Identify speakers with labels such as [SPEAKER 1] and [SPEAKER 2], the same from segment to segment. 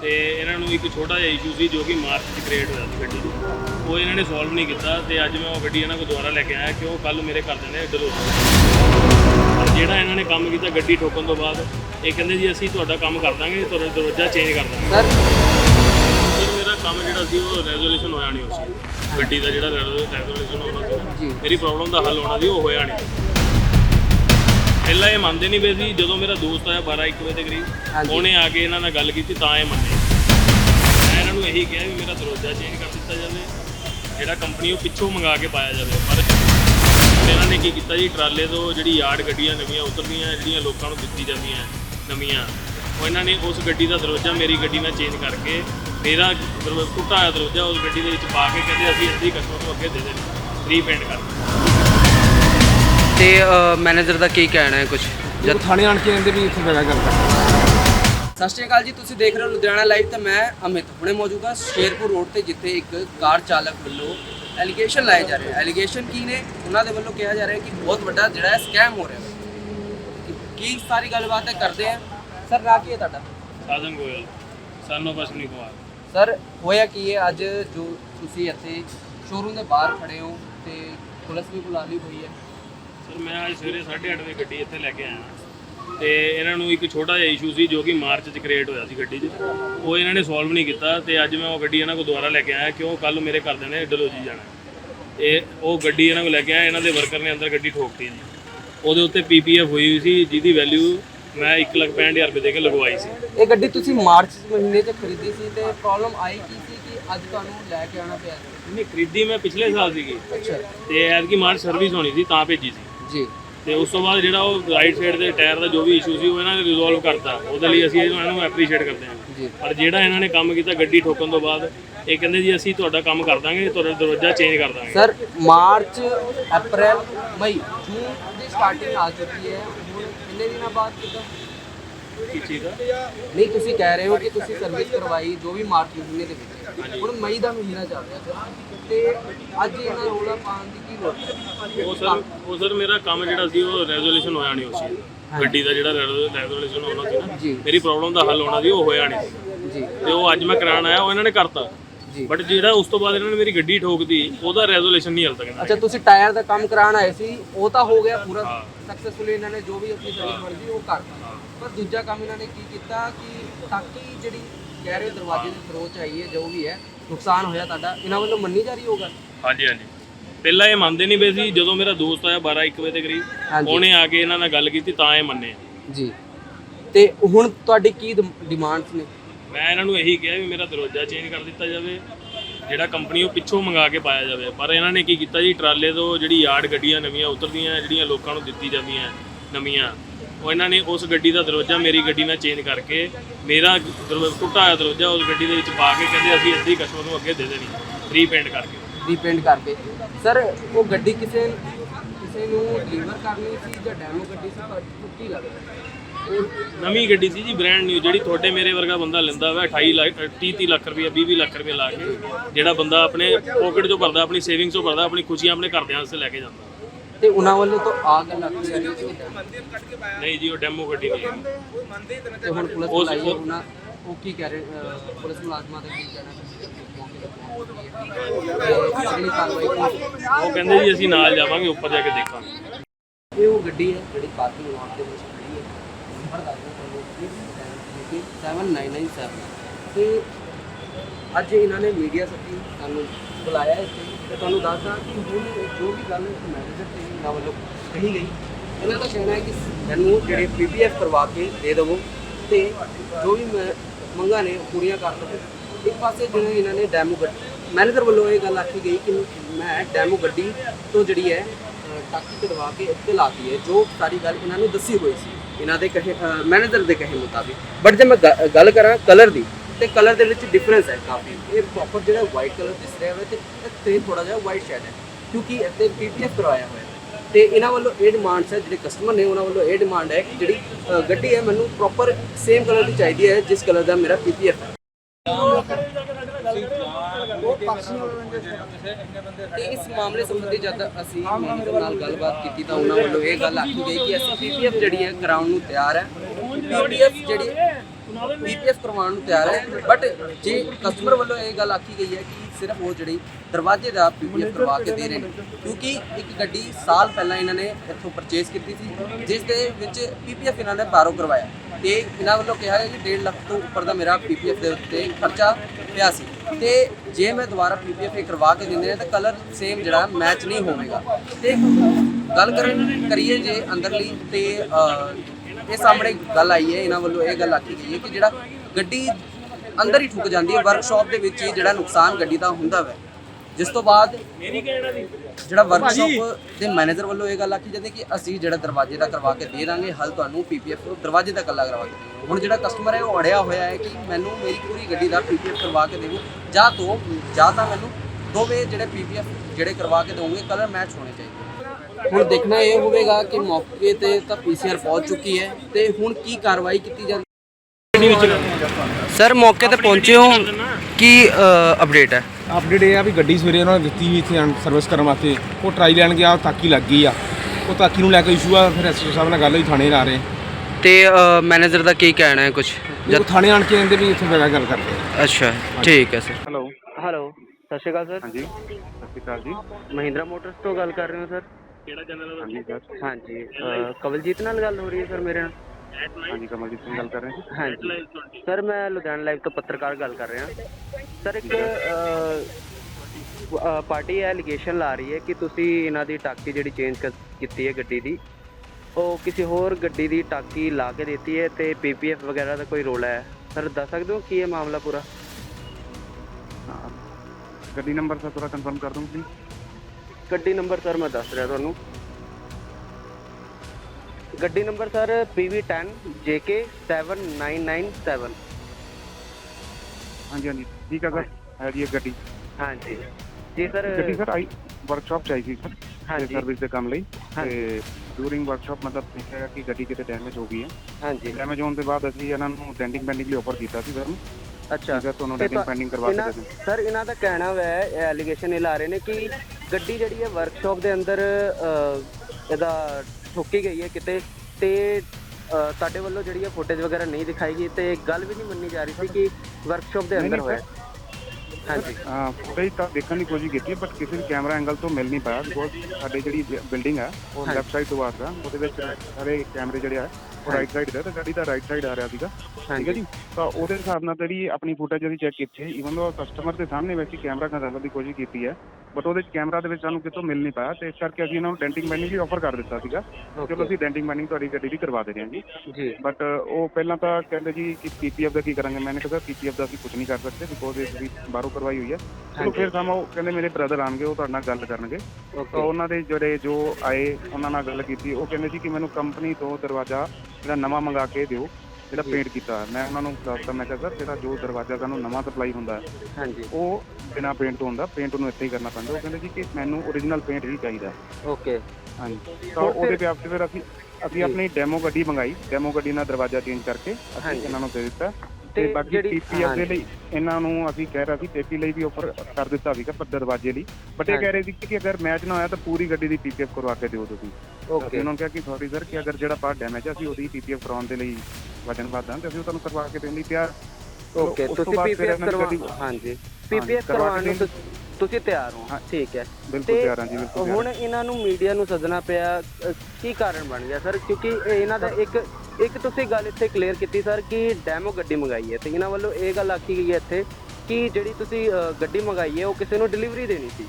[SPEAKER 1] ਤੇ ਇਹਨਾਂ ਨੂੰ ਇੱਕ ਛੋਟਾ ਜਿਹਾ ਇਸ਼ੂ ਸੀ ਜੋ ਕਿ ਮਾਰਚ 'ਚ ਕ੍ਰੀਏਟ ਹੋਇਆ ਸੀ ਗੱਡੀ 'ਚ ਉਹ ਇਹਨਾਂ ਨੇ ਸੋਲਵ ਨਹੀਂ ਕੀਤਾ ਤੇ ਅੱਜ ਮੈਂ ਉਹ ਗੱਡੀ ਇਹਨਾਂ ਕੋਲ ਦੁਬਾਰਾ ਲੈ ਕੇ ਆਇਆ ਕਿਉਂ ਕੱਲ ਮੇਰੇ ਘਰਦਿਆਂ ਨੇ ਡਲੋ ਪਰ ਜਿਹੜਾ ਇਹਨਾਂ ਨੇ ਕੰਮ ਕੀਤਾ ਗੱਡੀ ਠੋਕਣ ਤੋਂ ਬਾਅਦ ਇਹ ਕਹਿੰਦੇ ਜੀ ਅਸੀਂ ਤੁਹਾਡਾ ਕੰਮ ਕਰ ਦਾਂਗੇ ਤੁਹਾਡਾ ਦਰਵਾਜ਼ਾ ਚੇਂਜ ਕਰ ਦਾਂਗੇ।
[SPEAKER 2] ਸਰ?
[SPEAKER 1] ਮੇਰਾ ਕੰਮ ਜਿਹੜਾ ਸੀ ਉਹ ਰੈਜ਼ੋਲੂਸ਼ਨ ਹੋਇਆ ਨਹੀਂ ਉਸ ਗੱਡੀ ਦਾ ਜਿਹੜਾ ਰੈਜ਼ੋਲੂਸ਼ਨ ਹੋਣਾ। ਸੀ ਮੇਰੀ ਪ੍ਰੋਬਲਮ ਦਾ ਹੱਲ ਹੋਣਾ ਸੀ ਉਹ ਹੋਇਆ ਨਹੀਂ। ਪਹਿਲਾਂ ਇਹ ਮੰਨਦੇ ਨਹੀਂ ਪਏ ਸੀ ਜਦੋਂ ਮੇਰਾ ਦੋਸਤ ਆਇਆ 12 1 ਵਜੇ ਦੇ ਕਰੀਬ
[SPEAKER 2] ਹਾਂਜੀ।
[SPEAKER 1] ਉਹਨੇ ਆ ਕੇ ਇਹਨਾਂ ਨਾਲ ਗੱਲ ਕੀਤੀ ਤਾਂ ਇਹ ਮੰਨੇ। ਮੈਂ ਇਹਨਾਂ ਨੂੰ ਇਹੀ ਕਿਹਾ ਵੀ ਮੇਰਾ ਦਰਵਾਜ਼ਾ ਚੇਂਜ ਕਰ ਦਿੱਤਾ ਜਾਵੇ ਜਿਹੜਾ ਕੰਪਨੀ ਉਹ ਪਿੱਛੋਂ ਮੰਗਾ ਕੇ ਪਾਇਆ ਜਾਵੇ। ਪਰ ਇਹਨਾਂ ਨੇ ਕੀ ਕੀਤਾ ਜੀ ਟਰਾਲੇ ਤੋਂ ਜਿਹੜੀ ਯਾਰਡ ਗੱਡੀਆਂ ਨਵੀਆਂ ਉਤਰਦੀਆਂ ਜਿਹੜੀਆਂ ਲੋਕਾਂ ਨੂੰ ਦਿੱਤੀ ਜਾਂਦੀਆਂ ਨਵੀਆਂ ਉਹ ਇਹਨਾਂ ਨੇ ਉਸ ਗੱਡੀ ਦਾ ਦਰਵਾਜ਼ਾ ਮੇਰੀ ਗੱਡੀ ਨਾਲ ਚੇਂਜ ਕਰਕੇ ਮੇਰਾ ਦਰਵਾਜ਼ਾ ਟੁੱਟਾ ਹੋਇਆ ਦਰਵਾਜ਼ਾ ਉਸ ਗੱਡੀ ਦੇ ਵਿੱਚ ਪਾ ਕੇ ਕਹਿੰਦੇ ਅਸੀਂ ਅੱਧੀ ਕਸਟਮਰ ਨੂੰ ਅੱਗੇ ਦੇ ਦੇਣੀ ਰੀਪੇਂਟ ਕਰ
[SPEAKER 2] ਤੇ ਮੈਨੇਜਰ ਦਾ ਕੀ ਕਹਿਣਾ ਹੈ ਕੁਝ
[SPEAKER 3] ਜਦ ਥਾਣੇ ਆਣ ਕੇ ਕਹਿੰਦੇ ਵੀ ਇੱਥੇ ਬੈਠਾ ਕਰਦਾ
[SPEAKER 2] ਸਤਿ ਸ਼੍ਰੀ ਅਕਾਲ ਜੀ ਤੁਸੀਂ ਦੇਖ ਰਹੇ ਹੋ ਲੁਧਿਆਣਾ ਲਾਈਵ ਤੇ ਮੈਂ ਅਮਿਤ। ਹੁਣੇ ਮੌਜੂਦਾ ਸ਼ੇਰਪੁਰ ਰੋਡ ਤੇ ਜਿੱਥੇ ਇੱਕ ਕਾਰ ਚਾਲਕ ਵੱਲੋਂ ਐਲੀਗੇਸ਼ਨ ਲਾਏ ਜਾ ਰਹੇ ਐਲੀਗੇਸ਼ਨ ਕੀ ਨੇ? ਉਹਨਾਂ ਦੇ ਵੱਲੋਂ ਕਿਹਾ ਜਾ ਰਿਹਾ ਕਿ ਬਹੁਤ ਵੱਡਾ ਜਿਹੜਾ ਹੈ ਸਕੈਮ ਹੋ ਰਿਹਾ ਹੈ। ਕੀ ਸਾਰੀ ਗੱਲਬਾਤ ਹੈ ਕਰਦੇ ਆ। ਸਰ ਨਾਂ ਕੀ ਹੈ ਤੁਹਾਡਾ?
[SPEAKER 1] ਸਾਧਨ ਗੋਇਲ। ਸਾਨੂੰ ਬਸ ਨਹੀਂ ਕੁਮਾਰ
[SPEAKER 2] ਸਰ ਹੋਇਆ ਕੀ ਹੈ? ਅੱਜ ਜੋ ਤੁਸੀਂ ਇੱਥੇ ਸ਼ੋਰੂਮ ਦੇ ਬਾਹਰ ਖੜੇ ਹੋ ਤੇ ਪੁਲਿਸ ਵੀ ਬੁਲਾ ਲਈ ਹੋਈ ਹੈ।
[SPEAKER 1] ਸਰ ਮੈਂ ਅੱਜ ਸਵੇਰੇ 8:30 ਵਜੇ ਗੱਡੀ ਇੱਥੇ ਲੈ ਕੇ ਆਇਆ ਤੇ ਇਹਨਾਂ ਨੂੰ ਇੱਕ ਛੋਟਾ ਜਿਹਾ ਇਸ਼ੂ ਸੀ ਜੋ ਕਿ ਮਾਰਚ 'ਚ ਕ੍ਰੀਏਟ ਹੋਇਆ ਸੀ ਗੱਡੀ 'ਚ। ਉਹ ਇਹਨਾਂ ਨੇ ਸੋਲਵ ਨਹੀਂ ਕੀਤਾ ਤੇ ਅੱਜ ਮੈਂ ਉਹ ਗੱਡੀ ਇਹਨਾਂ ਕੋਲ ਦੁਬਾਰਾ ਲੈ ਕੇ ਆਇਆ ਕਿਉਂ? ਕੱਲ ਮੇਰੇ ਘਰਦਿਆਂ ਨੇ ਡਲੋਜੀ ਜਾਣਾ। ਇਹ ਉਹ ਗੱਡੀ ਇਹਨਾਂ ਕੋਲ ਲੈ ਕੇ ਆਇਆ ਇਹਨਾਂ ਦੇ ਵਰਕਰ ਨੇ ਅੰਦਰ ਗੱਡੀ ਠੋਕਤੀ ਜੀ। ਉਹਦੇ ਉੱਤੇ ਪੀਪੀਐਫ ਹੋਈ ਹੋਈ ਸੀ ਜਿਹਦੀ ਵੈਲਿਊ ਮੈਂ 165000 ਰੁਪਏ ਦੇ ਕੇ ਲਗਵਾਈ ਸੀ।
[SPEAKER 2] ਇਹ ਗੱਡੀ ਤੁਸੀਂ ਮਾਰਚ ਮਹੀਨੇ 'ਚ ਖਰੀਦੀ ਸੀ ਤੇ ਪ੍ਰੋਬਲਮ ਆਈ ਕੀ ਸੀ ਕਿ ਅੱਜ ਤੁਹਾਨੂੰ ਲੈ ਕੇ ਆਉਣਾ ਪਿਆ
[SPEAKER 1] ਨਹੀਂ ਖਰੀਦੀ ਮੈਂ ਪਿਛਲੇ ਸਾਲ ਸੀਗੀ।
[SPEAKER 2] ਅੱਛਾ।
[SPEAKER 1] ਤੇ ਐਤਕੀ ਮਾਰਚ ਸਰਵਿਸ ਹੋਣੀ ਸੀ ਤਾਂ ਭੇਜੀ ਸੀ।
[SPEAKER 2] ਜੀ।
[SPEAKER 1] ਤੇ ਉਸ ਤੋਂ ਬਾਅਦ ਜਿਹੜਾ ਉਹ ਰਾਈਟ ਸਾਈਡ ਦੇ ਟਾਇਰ ਦਾ ਜੋ ਵੀ ਇਸ਼ੂ ਸੀ ਉਹ ਇਹਨਾਂ ਨੇ ਰਿਜ਼ੋਲਵ ਕਰਤਾ। ਉਹਦੇ ਲਈ ਅਸੀਂ ਇਹਨਾਂ ਨੂੰ ਐਪਰੀਸ਼ੀਏਟ ਕਰਦੇ ਹਾਂ। ਪਰ ਜਿਹੜਾ ਇਹਨਾਂ ਨੇ ਕੰਮ ਕੀਤਾ ਗੱਡੀ ਠੋਕਣ ਤੋਂ ਬਾਅਦ ਇਹ ਕਹਿੰਦੇ ਜੀ ਅਸੀਂ ਤੁਹਾਡਾ ਕੰਮ ਕਰ ਦਾਂਗੇ ਤੁਹਾਡਾ ਦਰਵਾਜ਼ਾ ਚੇਂਜ ਕਰ ਦਾਂਗੇ।
[SPEAKER 2] ਸਰ ਮਾਰਚ ਅਪ੍ਰੈਲ ਮਈ ਜੂਨ ਦੀ ਸਟਾਰਟਿੰਗ ਆ ਚੁੱਕੀ ਹੈ। ਕਿੰਨੇ ਦਿਨਾਂ ਬਾਅਦ ਕਿਦਾਂ? ਨਹੀਂ ਤੁਸੀਂ ਕਹਿ ਰਹੇ ਹੋ ਕਿ ਤੁਸੀਂ ਸਰਵਿਸ ਕਰਵਾਈ ਜੋ ਵੀ ਮਾਰਚ ਮਹੀਨੇ ਦੇ ਵਿੱਚ। ਹੁਣ ਮਈ ਦਾ ਮਹੀਨਾ ਚੱਲ ਰਿਹਾ ਸਰ ਤੇ ਅੱਜ ਇਹਨਾਂ ਰੋਲਾ ਪਾਉਣ ਦੀ ਕੀ ਲੋੜ ਹੈ?
[SPEAKER 1] ਉਹ ਸਰ ਉਹ ਸਰ ਮੇਰਾ ਕੰਮ ਜਿਹੜਾ ਸੀ ਉਹ ਰੈਜ਼ੋਲੂਸ਼ਨ ਹੋਇਆ ਨਹੀਂ ਉਸ ਗੱਡੀ ਦਾ ਜਿਹੜਾ ਰੈਜ਼ੋਲੂਸ਼ਨ ਹੋਣਾ ਸੀ ਨਾ ਮੇਰੀ ਪ੍ਰੋਬਲਮ ਦਾ ਹੱਲ ਹੋਣਾ ਸੀ ਉਹ ਹੋਇਆ ਨਹੀਂ।
[SPEAKER 2] ਜੀ।
[SPEAKER 1] ਤੇ ਉਹ ਅੱਜ ਮੈਂ ਕਰਾਉਣ ਆਇਆ ਉਹ ਇਹਨਾਂ ਨੇ ਕਰਤਾ। ਬਟ ਜਿਹੜਾ ਉਸ ਤੋਂ ਬਾਅਦ ਇਹਨਾਂ ਨੇ ਮੇਰੀ ਗੱਡੀ ਠੋਕਦੀ ਉਹਦਾ ਰੈਜ਼ੋਲੂਸ਼ਨ ਨਹੀਂ ਹਲ ਤੱਕ
[SPEAKER 2] ਅੱਛਾ ਤੁਸੀਂ ਟਾਇਰ ਦਾ ਕੰਮ ਕਰਾਉਣ ਆਏ ਸੀ ਉਹ ਤਾਂ ਹੋ ਗਿਆ ਪੂਰਾ। ਸਕਸੈਸਫੁਲੀ ਇਹਨਾਂ ਨੇ ਜੋ ਵੀ ਆਪਣੀ ਸਰਵਿਸ ਬਣਦੀ ਉਹ ਕਰਤਾ ਪਰ ਦੂਜਾ ਕੰਮ ਇਹਨਾਂ ਨੇ ਕੀ ਕੀਤਾ ਕਿ ਤਾਂ ਕਿ ਜਿਹੜੀ ਕਹਿ ਰਹੇ ਦਰਵਾਜ਼ੇ ਦੀ ਖਰੋਚ ਆਈ ਹੈ ਜੋ ਵੀ ਹੈ ਨੁਕਸਾਨ ਹੋਇਆ ਤੁਹਾਡਾ ਇਹਨਾਂ ਵੱਲੋਂ ਮੰਨੀ ਜਾ ਰਹੀ ਹੋਗਾ
[SPEAKER 1] ਹਾਂਜੀ ਹਾਂਜੀ। ਪਹਿਲਾਂ ਇਹ ਮੰਨਦੇ ਨਹੀਂ ਪਏ ਸੀ ਜਦੋਂ ਮੇਰਾ ਦੋਸਤ ਆਇਆ 12 1 ਵਜੇ ਦੇ ਕਰੀਬ। ਉਹਨੇ ਆ ਕੇ ਇਹਨਾਂ ਨਾਲ ਗੱਲ ਕੀਤੀ ਤਾਂ ਇਹ ਮੰਨੇ
[SPEAKER 2] ਜੀ। ਤੇ ਹੁਣ ਤੁਹਾਡੀ ਕੀ ਡਿਮਾਂਡਸ ਨੇ?
[SPEAKER 1] ਮੈਂ ਇਹਨਾਂ ਨੂੰ ਇਹੀ ਕਿਹਾ ਵੀ ਮੇਰਾ ਦਰਵਾਜ਼ਾ ਚੇਂਜ ਕਰ ਦਿੱਤਾ ਜਾਵੇ, ਜਿਹੜਾ ਕੰਪਨੀ ਉਹ ਪਿੱਛੋਂ ਮੰਗਾ ਕੇ ਪਾਇਆ ਜਾਵੇ। ਪਰ ਇਹਨਾਂ ਨੇ ਕੀ ਕੀਤਾ ਜੀ, ਟਰਾਲੇ ਤੋਂ ਜਿਹੜੀ ਯਾਰਡ ਗੱਡੀਆਂ ਨਵੀਆਂ ਉਤਰਦੀਆਂ, ਜਿਹੜੀਆਂ ਲੋਕਾਂ ਨੂੰ ਦਿੱਤੀ ਜਾਂਦੀਆਂ ਨਵੀਆਂ, ਉਹ ਇਹਨਾਂ ਨੇ ਉਸ ਗੱਡੀ ਦਾ ਦਰਵਾਜ਼ਾ ਮੇਰੀ ਗੱਡੀ ਨਾਲ ਚੇਂਜ ਕਰਕੇ ਮੇਰਾ ਦਰਵਾਜ਼ਾ ਟੁੱਟਾ ਦਰਵਾਜ਼ਾ ਉਸ ਗੱਡੀ ਦੇ ਵਿੱਚ ਪਾ ਕੇ ਕਹਿੰਦੇ ਅਸੀਂ ਅੱਧੀ ਕਸਟਮਰ ਨੂੰ ਅੱਗੇ ਦੇ ਦੇਣੀ ਰੀਪੇਂਟ ਕਰਕੇ।
[SPEAKER 2] ਰੀਪੇਂਟ ਕਰਕੇ। ਸਰ ਉਹ ਗੱਡੀ ਕਿਸੇ ਕਿਸੇ ਨੂੰ ਡਿਲੀਵਰ ਕਰਨੀ ਸੀ ਜਾਂ ਡੈਮੋ ਗੱਡੀ ਸੀ ਪਰ ਕੀ
[SPEAKER 1] ਨਵੀਂ ਗੱਡੀ ਸੀ ਜੀ ਬ੍ਰਾਂਡ ਨਿਊ ਜਿਹੜੀ ਤੁਹਾਡੇ ਮੇਰੇ ਵਰਗਾ ਬੰਦਾ ਲੈਂਦਾ ਵਾ 28 ਲੱਖ 30 30 ਲੱਖ ਰੁਪਏ 20 20 ਲੱਖ ਰੁਪਏ ਲਾ ਕੇ ਜਿਹੜਾ ਬੰਦਾ ਆਪਣੇ ਪਾਕਟ ਚੋਂ ਭਰਦਾ ਆਪਣੀ ਸੇਵਿੰਗ ਚੋਂ ਭਰਦਾ ਆਪਣੀ ਖੁਸ਼ੀਆਂ ਆਪਣੇ ਘਰਦਿਆਂ ਵਾਸਤੇ ਲੈ ਕੇ ਜਾਂਦਾ।
[SPEAKER 2] ਤੇ ਉਹਨਾਂ ਵੱਲੋਂ ਤਾਂ ਆ ਗੱਲ ਆਖੀ ਜਾ ਰਹੀ ਸੀ
[SPEAKER 1] ਨਹੀਂ ਜੀ ਉਹ ਡੈਮੋ ਗੱਡੀ ਨਹੀਂ ਹੈ।
[SPEAKER 2] ਤੇ ਹੁਣ ਪੁਲਿਸ ਬੁਲਾਈ ਹੈ ਉਹਨਾਂ ਉਹ ਕੀ ਕਹਿ ਰਹੇ ਪੁਲਿਸ ਮੁਲਾਜ਼ਮਾਂ ਦਾ ਕੀ ਕਹਿਣਾ?
[SPEAKER 1] ਉਹ ਕਹਿੰਦੇ ਜੀ ਅਸੀਂ ਨਾਲ ਜਾਵਾਂਗੇ ਉੱਪਰ ਜਾ ਕੇ ਦੇਖਾਂਗੇ।
[SPEAKER 2] ਇਹ ਉਹ ਗੱਡੀ ਹੈ ਜਿਹੜੀ ਪਾਰਕਿੰਗ ਲਾਟ ਦੇ ਵਿੱਚ ਹੈ ਨੰਬਰ ਦੱਸ ਦਿਓ ਤੁਹਾਨੂੰ 7997 ਤੇ ਅੱਜ ਇਹਨਾਂ ਨੇ ਮੀਡੀਆ ਸੱਤੀ ਸਾਨੂੰ ਬੁਲਾਇਆ ਇੱਥੇ। ਤੇ ਤੁਹਾਨੂੰ ਦੱਸਦਾ ਕਿ ਹੁਣ ਜੋ ਵੀ ਗੱਲ ਮੈਨੇਜਰ ਤੇ ਇਹਨਾਂ ਵੱਲੋਂ ਕਹੀ ਗਈ, ਇਹਨਾਂ ਦਾ ਕਹਿਣਾ ਹੈ ਕਿ ਮੈਨੂੰ ਜਿਹੜੇ ਪੀਪੀਐਫ ਕਰਵਾ ਕੇ ਦੇ ਦੇਵੋ ਤੇ ਜੋ ਵੀ ਮੈਂ ਮੰਗਾਂ ਨੇ ਪੂਰੀਆਂ ਕਰ ਦੇਵੋ। ਇੱਕ ਪਾਸੇ ਜਿਵੇਂ ਇਹਨਾਂ ਨੇ ਡੈਮੋ ਗੱਡੀ ਮੈਨੇਜਰ ਵੱਲੋਂ ਇਹ ਗੱਲ ਆਖੀ ਗਈ ਕਿ ਮੈਂ ਡੈਮੋ ਗੱਡੀ ਤੋਂ ਜਿਹੜੀ ਹੈ, ਅਹ ਟਾਕੀ ਕਢਵਾ ਕੇ ਇੱਥੇ ਲਾਤੀ ਹੈ, ਜੋ ਸਾਰੀ ਗੱਲ ਇਹਨਾਂ ਨੂੰ ਦੱਸੀ ਹੋਈ ਸੀ। ਇਹਨਾਂ ਦੇ ਕਹੇ ਮੈਨੇਜਰ ਦੇ ਕਹੇ ਮੁਤਾਬਿਕ। ਬਟ ਜੇ ਮੈਂ ਗ- ਗੱਲ ਕਰਾਂ ਕਲਰ ਦੀ ਤੇ ਕਲਰ ਦੇ ਵਿੱਚ ਡਿਫਰੈਂਸ ਹੈ ਕਾਫੀ। ਇਹ ਪ੍ਰੋਪਰ ਜਿਹੜਾ ਵਾਈਟ ਕਲਰ ਦਿਸ ਰਿਹਾ ਹੈ ਤੇ ਇੱਥੇ ਥੋੜਾ ਜਿਹਾ ਵਾਈਟ ਸ਼ੇਡ ਹੈ ਕਿਉਂਕਿ ਇੱਥੇ ਪੀਪੀਐਫ ਕਰਵਾਇਆ ਹੋਇਆ ਹੈ। ਤੇ ਇਹਨਾਂ ਵੱਲੋਂ ਇਹ ਡਿਮਾਂਡਸ ਹੈ ਜਿਹੜੇ ਕਸਟਮਰ ਨੇ ਉਹਨਾਂ ਵੱਲੋਂ ਇਹ ਡਿਮਾਂਡ ਹੈ ਕਿ ਜਿਹੜੀ ਅ, ਗੱਡੀ ਹੈ ਮੈਨੂੰ ਪ੍ਰੋਪਰ ਸੇਮ ਕਲਰ ਦੀ ਚਾਹੀਦੀ ਹੈ ਜਿਸ ਕਲਰ ਦਾ ਮੇਰਾ ਪੀਪੀਐਫ ਹੈ। ਤੇ ਇਸ ਮਾਮਲੇ ਸੰਬੰਧੀ ਜਦ ਅਸੀਂ ਮੈਨੇਜਰ ਨਾਲ ਗੱਲਬਾਤ ਕੀਤੀ ਤਾਂ ਉਹਨਾਂ ਵੱਲੋਂ ਇਹ ਗੱਲ ਆਖੀ ਗਈ ਕਿ ਅਸੀਂ ਪੀਪੀਐਫ ਜਿਹੜੀ ਹੈ ਕਰਾਉਣ ਨੂੰ ਤਿਆਰ ਹੈ। ਪੀਪੀਐਫ ਜਿਹੜੀ ਪੀਪੀਐਫ ਕਰਵਾਉਣ ਨੂੰ ਤਿਆਰ ਹੈ। ਬਟ ਜੇ ਕਸਟਮਰ ਵੱਲੋਂ ਇਹ ਗੱਲ ਆਖੀ ਗਈ ਹੈ ਕਿ ਸਿਰਫ ਉਹ ਜਿਹੜੀ ਦਰਵਾਜ਼ੇ ਦਾ ਪੀਪੀਐਫ ਕਰਵਾ ਕੇ ਦੇ ਰਹੇ ਨੇ। ਕਿਉਂਕਿ ਇੱਕ ਗੱਡੀ ਸਾਲ ਪਹਿਲਾਂ ਇਹਨਾਂ ਨੇ ਇੱਥੋਂ ਪਰਚੇਸ ਕੀਤੀ ਸੀ ਜਿਸ ਦੇ ਵਿੱਚ ਪੀਪੀਐਫ ਇਹਨਾਂ ਨੇ ਬਾਹਰੋਂ ਕਰਵਾਇਆ। ਤੇ ਇਹਨਾਂ ਵੱਲੋਂ ਕਿਹਾ ਗਿਆ ਕਿ 1.5 ਲੱਖ ਤੋਂ ਉੱਪਰ ਦਾ ਮੇਰਾ ਪੀਪੀਐਫ ਦੇ ਉੱਤੇ ਖਰਚਾ ਪਿਆ ਸੀ। ਤੇ ਜੇ ਮੈਂ ਦੁਬਾਰਾ ਪੀਪੀਐਫ ਕਰਵਾ ਕੇ ਦਿੰਦੇ ਨੇ ਤਾਂ ਕਲਰ ਸੇਮ ਜਿਹੜਾ ਮੈਚ ਨਹੀਂ ਹੋਵੇਗਾ। ਤੇ ਗੱਲ ਕਰਨ ਕਰੀਏ ਜੇ ਅੰਦਰਲੀ ਤੇ ਅਹ, ਇਹ ਸਾਹਮਣੇ ਗੱਲ ਆਈ ਹੈ ਇਹਨਾਂ ਵੱਲੋਂ ਇਹ ਗੱਲ ਆਖੀ ਗਈ ਹੈ ਕਿ ਜਿਹੜਾ ਗੱਡੀ ਅੰਦਰ ਹੀ ਠੁੱਕ ਜਾਂਦੀ ਹੈ ਵਰਕਸ਼ਾਪ ਦੇ ਵਿੱਚ ਹੀ ਜਿਹੜਾ ਨੁਕਸਾਨ ਗੱਡੀ ਦਾ ਹੁੰਦਾ ਹੈ ਜਿਸ ਤੋਂ ਬਾਅਦ
[SPEAKER 1] ਮੇਰੀ ਕਹਿਣਾ ਦੀ
[SPEAKER 2] ਜਿਹੜਾ ਵਰਕਸ਼ਾਪ ਦੇ ਮੈਨੇਜਰ ਵੱਲੋਂ ਇਹ ਗੱਲ ਆਖੀ ਜਾਂਦੀ ਕਿ ਅਸੀਂ ਜਿਹੜਾ ਦਰਵਾਜ਼ੇ ਦਾ ਕਰਵਾ ਕੇ ਦੇ ਦਾਂਗੇ ਹਲ ਤੁਹਾਨੂੰ ਪੀਪੀਐਫ ਦਰਵਾਜ਼ੇ ਦਾ ਕੱਲਾ ਕਰਵਾ ਕੇ ਹੁਣ ਜਿਹੜਾ ਕਸਟਮਰ ਹੈ ਉਹ ਅੜਿਆ ਹੋਇਆ ਹੈ ਕਿ ਮੈਨੂੰ ਮੇਰੀ ਪੂਰੀ ਗੱਡੀ ਦਾ ਪੀਪੀਐਫ ਕਰਵਾ ਕੇ ਦੇਵੋ। ਜਾਂ ਤੋਂ ਜਾਂ ਤਾਂ ਮੈਨੂੰ ਦੋਵੇਂ ਜਿਹੜੇ ਪੀਪੀਐਫ ਜਿਹੜੇ ਕਰਵਾ ਕੇ ਦੋਗੇ ਕਲਰ ਮੈਚ ਹੋਣੇ ਚਾਹੀਦੇ ਹੁਣ ਦੇਖਣਾ ਇਹ ਹੋਵੇਗਾ ਕਿ ਮੌਕੇ ਤੇ ਤਾਂ ਪੀਸੀਆਰ ਪਹੁੰਚ ਚੁੱਕੀ ਹੈ ਤੇ ਹੁਣ ਕੀ ਕਾਰਵਾਈ ਕੀਤੀ ਜਾਂਦੀ ਸਰ ਮੌਕੇ ਤੇ ਪਹੁੰਚੇ ਹੋ ਕੀ ਅਪਡੇਟ ਹੈ?
[SPEAKER 3] ਅਪਡੇਟ ਇਹ ਆ ਵੀ ਗੱਡੀ ਸਵੇਰੇ ਉਹਨਾਂ ਨੇ ਦਿੱਤੀ ਵੀ ਇੱਥੇ ਸਰਵਿਸ ਕਰਨ ਵਾਸਤੇ। ਉਹ ਟਰਾਈ ਲੈਣ ਗਿਆ ਤਾਕੀ ਲੱਗ ਗਈ ਆ। ਉਹ ਤਾਕੀ ਨੂੰ ਲੈ ਕੇ ਇਸ਼ੂ ਆ ਫਿਰ ਐਸਓ ਸਾਹਿਬ ਨਾਲ ਗੱਲ ਹੋਈ ਥਾਣੇ ਲਾ ਰਹੇ।
[SPEAKER 2] ਤੇ ਮੈਨੇਜਰ ਦਾ ਕੀ ਕਹਿਣਾ ਹੈ ਕੁਝ
[SPEAKER 3] ਉਹ ਥਾਣੇ ਆਣ ਕੇ ਕਹਿੰਦੇ ਵੀ ਇੱਥੇ ਬੈਠਾ ਗੱਲ ਕਰਦੇ
[SPEAKER 2] ਅੱਛਾ ਠੀਕ ਹੈ ਸਰ।
[SPEAKER 4] ਹੈਲੋ
[SPEAKER 2] ਹੈਲੋ ਸਤਿ ਸ਼੍ਰੀ ਅਕਾਲ ਸਰ।
[SPEAKER 4] ਹਾਂਜੀ। ਸਤਿ ਸ਼੍ਰੀ ਅਕਾਲ ਜੀ।
[SPEAKER 2] ਮਹਿੰਦਰਾ ਮੋਟਰਸ ਤੋਂ ਗੱਲ ਕਰ ਰਹੇ ਹੋ ਸਰ?
[SPEAKER 1] ਕਿਹੜਾ ਚੈਨਲ
[SPEAKER 4] ਹਾਂਜੀ ਸਰ।
[SPEAKER 2] ਹਾਂਜੀ ਕਵਲਜੀਤ ਨਾਲ ਗੱਲ ਹੋ ਰਹੀ ਹੈ ਸਰ ਮੇਰੇ ਨਾਲ।
[SPEAKER 4] ਹਾਂਜੀ ਕਮਲਜੀਤ ਸਿੰਘ ਗੱਲ ਕਰ ਰਹੇ ਹਾਂ
[SPEAKER 2] ਹਾਂਜੀ। ਸਰ ਮੈਂ ਲੁਧਿਆਣਾ ਲਾਈਵ ਤੋਂ ਪੱਤਰਕਾਰ ਗੱਲ ਕਰ ਰਿਹਾ। ਸਰ ਇੱਕ ਅਹ, ਪਾਰਟੀ ਐਲੀਗੇਸ਼ਨ ਲਾ ਰਹੀ ਹੈ ਕਿ ਤੁਸੀਂ ਇਹਨਾਂ ਦੀ ਟਾਕੀ ਜਿਹੜੀ ਚੇਂਜ ਕੀਤੀ ਹੈ ਗੱਡੀ ਦੀ ਉਹ ਕਿਸੇ ਹੋਰ ਗੱਡੀ ਦੀ ਟਾਕੀ ਲਾ ਕੇ ਦਿੱਤੀ ਹੈ ਤੇ ਪੀਪੀਐਫ ਵਗੈਰਾ ਦਾ ਕੋਈ ਰੋਲਾ ਹੈ? ਸਰ ਦੱਸ ਸਕਦੇ ਹੋ ਕੀ ਇਹ ਮਾਮਲਾ ਪੂਰਾ।
[SPEAKER 4] ਗੱਡੀ ਨੰਬਰ ਸਰ ਥੋੜਾ ਕਨਫਰਮ ਕਰ ਦੂੰ ਪਲੀਜ਼
[SPEAKER 2] ਗੱਡੀ ਨੰਬਰ ਸਰ ਮੈਂ ਦੱਸ ਰਿਹਾ ਤੁਹਾਨੂੰ। ਗੱਡੀ ਨੰਬਰ ਸਰ PV10 JK 7997
[SPEAKER 4] ਹਾਂਜੀ ਹਾਂਜੀ ਠੀਕ ਹੈ ਸਰ ਹੈ ਜੀ ਇਹ ਗੱਡੀ
[SPEAKER 2] ਹਾਂਜੀ ਜੀ ਸਰ
[SPEAKER 4] ਗੱਡੀ ਸਰ ਆਈ ਵਰਕਸ਼ਾਪ ਚਾਹੀਦੀ ਸਰ
[SPEAKER 2] ਹਾਂਜੀ।
[SPEAKER 4] ਸਰਵਿਸ ਦੇ ਕੰਮ ਲਈ
[SPEAKER 2] ਹਾਂਜੀ।
[SPEAKER 4] ਤੇ ਡੂਰਿੰਗ ਵਰਕਸ਼ਾਪ ਮਤਲਬ ਦੇਖਿਆ ਕਿ ਗੱਡੀ ਕਿਤੇ ਡੈਮੇਜ ਹੋ ਗਈ ਹੈ
[SPEAKER 2] ਹਾਂਜੀ
[SPEAKER 4] ਡੈਮੇਜ ਹੋਣ ਦੇ ਬਾਅਦ ਅਸੀਂ ਇਹਨਾਂ ਨੂੰ ਡੈਂਟਿੰਗ ਪੈਂਡਿੰਗ ਲਈ ਆਫਰ ਕੀਤਾ ਸੀ ਸਰ ਨੂੰ
[SPEAKER 2] ਅੱਛਾ
[SPEAKER 4] ਠੀਕ ਹੈ ਤੁਹਾਨੂੰ
[SPEAKER 2] ਤੇ
[SPEAKER 4] ਡੈਂਟਿੰਗ
[SPEAKER 2] ਤੁਹਾ-
[SPEAKER 4] ਪੈਂਡਿੰਗ ਕਰਵਾ ਕੇ
[SPEAKER 2] ਇਹਨਾਂ-
[SPEAKER 4] ਦੇ ਦਿੰਦੇ
[SPEAKER 2] ਸਰ ਇਹਨਾਂ ਦਾ ਕਹਿਣਾ ਹੈ ਐਲੀਗੇਸ਼ਨ ਇਹ ਲਾ ਰਹੇ ਨੇ ਕਿ ਗੱਡੀ ਜਿਹੜੀ ਹੈ ਵਰਕਸ਼ਾਪ ਦੇ ਅੰਦਰ ਅਹ, ਇਹਦਾ ਠੋਕੀ ਗਈ ਹੈ ਕਿਤੇ ਤੇ ਅਹ, ਤੁਹਾਡੇ ਵੱਲੋਂ ਜਿਹੜੀ ਹੈ ਫੁਟੇਜ ਵਗੈਰਾ ਨਹੀਂ ਦਿਖਾਈ ਗਈ ਤੇ ਗੱਲ ਵੀ ਨਹੀਂ ਮੰਨੀ ਜਾ ਰਹੀ ਸੀ ਕਿ ਵਰਕਸ਼ਾਪ ਦੇ
[SPEAKER 4] ਨਹੀਂ,
[SPEAKER 2] ਅੰਦਰ
[SPEAKER 4] ਨਹੀਂ,
[SPEAKER 2] ਹੋਇਆ। ਹਾਂਜੀ।
[SPEAKER 4] ਹਾਂ ਫੁਟੇਜ ਤਾਂ ਦੇਖਣ ਦੀ ਕੋਸ਼ਿਸ਼ ਕੀਤੀ ਹੈ ਬਟ ਕਿਸੇ ਵੀ ਕੈਮਰਾ ਐਂਗਲ ਤੋਂ ਮਿਲ ਨਹੀਂ ਪਾਇਆ ਬਿਕੋਜ਼ ਸਾਡੇ ਜਿਹੜੀ ਬਿਲਡਿੰਗ ਹੈ ਉਹ
[SPEAKER 2] ਹਾਂਜੀ।
[SPEAKER 4] ਲੈਫਟ ਸਾਈਡ ਤੋਂ ਆਸਦਾ ਉਹਦੇ ਵਿੱਚ ਸਾਰੇ ਕੈਮਰੇ ਜਿਹੜੇ ਆ ਉਹ ਰਾਈਟ ਸਾਈਡ ਦਾ ਤੇ ਗੱਡੀ ਦਾ ਰਾਈਟ ਸਾਈਡ ਆ ਰਿਹਾ ਸੀਗਾ। ਠੀਕ ਹੈ
[SPEAKER 2] ਹਾਂਜੀ।
[SPEAKER 4] ਜੀ? ਤਾਂ ਉਹਦੇ ਹਿਸਾਬ ਨਾਲ ਜਿਹੜੀ ਆਪਣੀ ਫੁਟੇਜ ਅਸੀਂ ਚੈੱਕ ਕੀਤੀ ਹੈ ਈਵਨ ਦੋ ਕਸਟਮਰ ਦੇ ਸਾਹਮਣੇ ਵੈਸੇ ਕੈਮਰਾ ਕੰਟਰੋਲ ਦੀ ਕੋਸ਼ਿਸ਼ ਕੀਤੀ ਹੈ ਬਟ ਉਹਦੇ ਕੈਮਰਾ ਦੇ ਵਿੱਚ ਸਾਨੂੰ ਕਿਤੋਂ ਮਿਲ ਨਹੀਂ ਪਾਇਆ ਤੇ ਇਸ ਕਰਕੇ ਅਸੀਂ ਇਹਨਾਂ ਨੂੰ ਡੈਂਟਿੰਗ ਮੈਨਿੰਗ ਵੀ ਆਫਰ ਕਰ ਦਿੱਤਾ ਸੀਗਾ। ਚਲੋ ਅਸੀਂ ਡੈਂਟਿੰਗ ਮੈਨਿੰਗ ਤੁਹਾਡੀ ਗੱਡੀ ਦੀ ਕਰਵਾ ਦੇ ਰਹੇ ਹਾਂ ਜੀ। ਬਟ ਉਹ ਪਹਿਲਾਂ ਤਾਂ ਕਹਿੰਦੇ ਜੀ ਕਿ ਪੀਪੀਐਫ ਦਾ ਕੀ ਕਰਾਂਗੇ? ਮੈंने ਕਿਹਾ ਪੀਪੀਐਫ ਦਾ ਅਸੀਂ ਕੁਝ ਨਹੀਂ ਕਰ ਸਕਦੇ ਬਿਕੋਜ਼ ਇਹ ਵੀ ਬਾਹਰੋਂ ਕਰਵਾਈ ਹੋਈ ਹੈ। ਚਲੋ ਫਿਰ ਸਮਾਂ ਉਹ ਕਹਿੰਦੇ ਮੇਰੇ ਬ੍ਰਦਰ ਆਣਗੇ ਉਹ ਤੁਹਾਡੇ ਨਾਲ ਗੱਲ ਕਰਨਗੇ। ਤਾਂ ਉਹਨਾਂ ਦੇ ਜਿਹੜੇ ਜੋ ਆਏ ਉਹਨਾਂ ਨਾਲ ਗੱਲ ਕੀਤੀ। ਉਹ ਕਹਿੰਦੇ ਸੀ ਕਿ ਮੈਨੂੰ ਕੰਪਨੀ ਤੋਂ ਦਰਵਾਜ਼ਾ ਜਿਹੜਾ ਨਵਾਂ ਮੰਗਾ ਕੇ ਦਿਓ। ਜਿਹੜਾ ਪੇਂਟ ਕੀਤਾ। ਮੈਂ ਉਹਨਾਂ ਨੂੰ ਦੱਸਤਾ ਮੈਂ ਕਿਹਾ ਸਰ ਜਿਹੜਾ ਜੋ ਦਰਵਾਜ਼ਾ ਸਾਨੂੰ ਨਵਾਂ ਸਪਲਾਈ ਹੁੰਦਾ ਹੈ
[SPEAKER 2] ਹਾਂਜੀ।
[SPEAKER 4] ਉਹ ਬਿਨਾ ਪੇਂਟ ਤੋਂ ਹੁੰਦਾ ਪੇਂਟ ਉਹਨੂੰ ਇੱਥੇ ਹੀ ਕਰਨਾ ਪੈਂਦਾ। ਉਹ ਕਹਿੰਦੇ ਜੀ ਕਿ ਮੈਨੂੰ ਓਰੀਜਨਲ ਪੇਂਟ ਹੀ ਚਾਹੀਦਾ
[SPEAKER 2] ਓਕੇ
[SPEAKER 4] ਹਾਂਜੀ। ਤਾਂ ਉਹਦੇ ਬਿਆਪ ਤੇ ਫਿਰ ਅਸੀਂ ਅਸੀਂ ਆਪਣੀ ਡੈਮੋ ਗੱਡੀ ਮੰਗਾਈ। ਡੈਮੋ ਗੱਡੀ ਨਾਲ ਦਰਵਾਜ਼ਾ ਚੇਂਜ ਕਰਕੇ ਅਸੀਂ
[SPEAKER 2] ਹਾਂਜੀ।
[SPEAKER 4] ਇਹਨਾਂ ਨੂੰ ਦੇ ਦਿੱਤਾ।
[SPEAKER 2] ਤੇ
[SPEAKER 4] ਬਾਕੀ ਪੀਪੀਐਫ ਦੇ। ਲਈ ਇਹਨਾਂ ਨੂੰ ਅਸੀਂ ਕਹਿ ਰਹੇ ਸੀ ਟੇਪੀ ਲਈ ਵੀ ਆਫਰ ਕਰ ਦਿੱਤਾ ਸੀਗਾ ਪਰ ਦਰਵਾਜ਼ੇ ਲਈ। ਬਟ ਇਹ ਕਹਿ ਰਹੇ ਸੀ ਕਿ ਅਗਰ ਮੈਚ ਨਾ ਹੋਇਆ ਤਾਂ ਪੂਰੀ ਗੱਡੀ ਦੀ ਪੀਪੀਐਫ ਕਰਵਾ ਕੇ ਦਿਓ ਤੁਸੀਂ।
[SPEAKER 2] ਓਕੇ
[SPEAKER 4] ਉਹਨਾਂ ਨੂੰ ਕਿਹਾ ਕਿ ਸੌਰੀ ਸਰ ਕਿ ਅਗਰ ਜਿਹੜਾ ਪਾਰਟ ਡੈਮੇਜ ਹੈ ਅਸੀਂ ਉਹਦੀ ਪੀਪੀਐਫ ਕਰਾਉਣ ਦੇ ਲਈ ਵਜਨਬੱਧ ਹਾਂ ਤੇ ਅਸੀਂ ਉਹ ਤੁਹਾਨੂੰ ਕਰਵਾ ਕੇ ਦੇਣ ਲਈ ਤਿਆਰ।
[SPEAKER 2] ਓਕੇ ਤੁਸੀਂ ਪੀਪੀਐਫ ਕਰਵਾ ਹਾਂਜੀ। ਪੀਪੀਐਫ
[SPEAKER 4] ਕਰਵਾ
[SPEAKER 2] ਕਰਵਾਉਣ ਨੂੰ ਤੁਸ- ਤਿਆਰ ਹੋ।
[SPEAKER 4] ਹਾਂ।
[SPEAKER 2] ਠੀਕ ਹੈ।
[SPEAKER 4] ਬਿਲਕੁਲ ਤਿਆਰ ਹਾਂ ਜੀ ਬਿਲਕੁਲ
[SPEAKER 2] ਹੁਣ ਇਹਨਾਂ ਨੂੰ ਮੀਡੀਆ ਨੂੰ ਸੱਦਣਾ ਪਿਆ ਕੀ ਕਾਰਨ ਬਣ ਗਿਆ ਸਰ ਕਿਉਂਕਿ ਇਹ ਇਹਨਾਂ ਦਾ ਇੱਕ ਇੱਕ ਤੁਸੀਂ ਗੱਲ ਇੱਥੇ ਕਲੀਅਰ ਕੀਤੀ ਸਰ ਕਿ ਡੈਮੋ ਗੱਡੀ ਮੰਗਾਈ ਹੈ। ਤੇ ਇਹਨਾਂ ਵੱਲੋਂ ਇਹ ਗੱਲ ਆਖੀ ਗਈ ਹੈ ਇੱਥੇ ਕਿ ਜਿਹੜੀ ਤੁਸੀਂ ਅ, ਗੱਡੀ ਮੰਗਾਈ ਹੈ ਉਹ ਕਿਸੇ ਨੂੰ ਡਿਲੀਵਰੀ ਦੇਣੀ ਸੀ।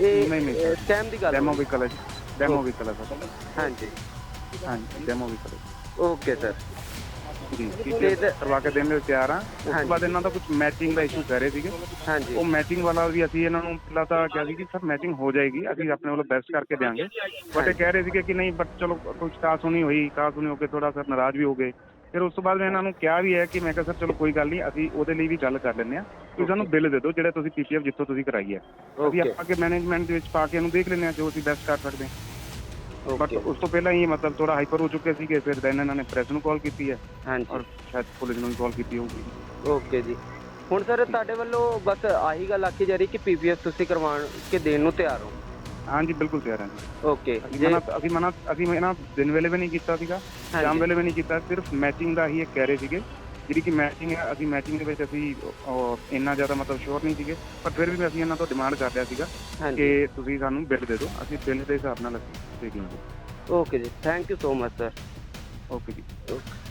[SPEAKER 2] ਇਹ
[SPEAKER 4] ਨਹੀਂ, ਨਹੀਂ, sir।
[SPEAKER 2] ਸਕੈਮ ਦੀ ਗੱਲ
[SPEAKER 4] ਡੈਮੋ
[SPEAKER 2] ਹੋਈ।
[SPEAKER 4] ਵਹੀਕਲ ਹੈ ਡੈਮੋ ਵਹੀਕਲ ਹੈ ਸਰ।
[SPEAKER 2] ਹਾਂਜੀ।
[SPEAKER 4] ਹਾਂਜੀ ਡੈਮੋ ਵਹੀਕਲ ਹੈ
[SPEAKER 2] ਓਕੇ ਸਰ ਤੇ-
[SPEAKER 4] ਕਰਵਾ ਕੇ ਦੇਣ ਲਈ ਤਿਆਰ ਹਾਂ ਉਸ। ਤੋਂ ਬਾਅਦ ਇਹਨਾਂ ਦਾ ਕੁਝ ਮੈਚਿੰਗ ਦਾ ਇਸ਼ੂ ਕਰ ਰਹੇ ਸੀਗੇ।
[SPEAKER 2] ਹਾਂਜੀ।
[SPEAKER 4] ਉਹ ਮੈਚਿੰਗ ਵਾਲਾ ਵੀ ਅਸੀਂ ਇਹਨਾਂ ਨੂੰ ਪਹਿਲਾਂ ਤਾਂ ਕਿਹਾ ਸੀ ਕਿ ਸਰ ਮੈਚਿੰਗ ਹੋ ਜਾਏਗੀ ਅਸੀਂ ਆਪਣੇ ਵੱਲੋਂ ਬੈਸਟ ਕਰਕੇ ਦੇਵਾਂਗੇ ਬਟ ਇਹ ਕਹਿ ਰਹੇ ਸੀਗੇ ਕਿ ਨਹੀਂ ਬਟ ਚਲੋ ਕੁਝ ਕਾਸ ਸੁਣੀ ਹੋਈ ਕਾਸ ਸੁਣੀ ਹੋ ਕੇ ਥੋੜਾ ਸਰ ਨਾਰਾਜ਼ ਵੀ ਹੋ ਗਏ। ਫਿਰ ਉਸ ਤੋਂ ਬਾਅਦ ਮੈਂ ਇਹਨਾਂ ਨੂੰ ਕਿਹਾ ਵੀ ਹੈ ਕਿ ਮੈਂ ਕਿਹਾ ਸਰ ਚਲੋ ਕੋਈ ਗੱਲ ਨਹੀਂ ਅਸੀਂ ਉਹਦੇ ਲਈ ਵੀ ਗੱਲ ਕਰ ਲੈਂਦੇ ਹਾਂ। ਤੁਸੀਂ ਸਾਨੂੰ ਬਿੱਲ ਦੇ ਦਿਓ ਜਿਹੜਾ ਤੁਸੀਂ ਪੀਪੀਐਫ ਜਿੱਥੋਂ ਤੁਸੀਂ ਕਰਾਈ ਹੈ। ਅਸੀਂ ਆਪਾਂ ਕੇ ਮੈਨੇਜਮੈਂਟ ਦੇ ਵਿੱਚ ਪਾ ਕੇ ਇਹਨੂੰ ਦੇਖ ਲੈਂਦੇ ਹਾਂ ਜੋ ਅਸੀਂ ਬੈਸਟ ਕਰ ਸਕਦੇ ਹਾਂ। ਬਟ ਉਸ ਤੋਂ ਪਹਿਲਾਂ ਹੀ ਮਤਲਬ ਥੋੜਾ ਹਾਈਪਰ ਹੋ ਚੁੱਕੇ ਸੀਗੇ ਫਿਰ ਦੈਨ ਇਹਨਾਂ ਨੇ ਪ੍ਰੈਸ ਨੂੰ ਕਾਲ ਕੀਤੀ ਹੈ।
[SPEAKER 2] ਹਾਂਜੀ।
[SPEAKER 4] ਔਰ ਸ਼ਾਇਦ ਪੁਲਿਸ ਨੂੰ ਵੀ ਕਾਲ ਕੀਤੀ ਹੋਊਗੀ।
[SPEAKER 2] ਓਕੇ ਜੀ। ਹੁਣ ਸਰ ਤੁਹਾਡੇ ਵੱਲੋਂ ਬਸ ਆਹੀ ਗੱਲ ਆਖੀ ਜਾ ਰਹੀ ਕਿ ਪੀਪੀਐਫ ਤੁਸੀਂ ਕਰਵਾਉਣ ਕੇ ਦੇਣ ਨੂੰ ਤਿਆਰ ਹੋ?
[SPEAKER 4] ਹਾਂਜੀ ਬਿਲਕੁਲ ਤਿਆਰ ਹਾਂ ਜੀ।
[SPEAKER 2] ਓਕੇ
[SPEAKER 4] ਅਸੀਂ
[SPEAKER 2] ਜੇ
[SPEAKER 4] ਮਨਾ ਅਸੀਂ ਮਨਾ ਅਸੀਂ ਇਹਨਾਂ ਦਿਨ ਵੇਲੇ ਵੀ ਨਹੀਂ ਕੀਤਾ ਸੀਗਾ ਸ਼ਾਮ
[SPEAKER 2] ਹਾਂਜੀ।
[SPEAKER 4] ਵੇਲੇ ਵੀ ਨਹੀਂ ਕੀਤਾ ਸਿਰਫ ਮੈਚਿੰਗ ਦਾ ਹੀ ਇਹ ਕਹਿ ਰਹੇ ਸੀਗੇ। ਜਿਹੜੀ ਕਿ ਮੈਚਿੰਗ ਹੈ ਅਸੀਂ ਮੈਚਿੰਗ ਦੇ ਵਿੱਚ ਅਸੀਂ ਅਹ, ਇੰਨਾ ਜ਼ਿਆਦਾ ਮਤਲਬ ਸ਼ੋਰ ਨਹੀਂ ਸੀਗੇ ਪਰ ਫਿਰ ਵੀ ਅਸੀਂ ਇਹਨਾਂ ਤੋਂ ਡਿਮਾਂਡ ਕਰ ਰਿਹਾ ਸੀਗਾ
[SPEAKER 2] ਹਾਂਜੀ।
[SPEAKER 4] ਕਿ ਤੁਸੀਂ ਸਾਨੂੰ ਬਿੱਲ ਦੇ ਦਿਓ। ਅਸੀਂ ਬਿੱਲ ਦੇ ਹਿਸਾਬ ਨਾਲ ਅਸੀਂ ਦੇ ਦਿਆਂਗੇ
[SPEAKER 2] ਓਕੇ ਜੀ thank you so much sir
[SPEAKER 4] okay ਜੀ।
[SPEAKER 2] ਓਕੇ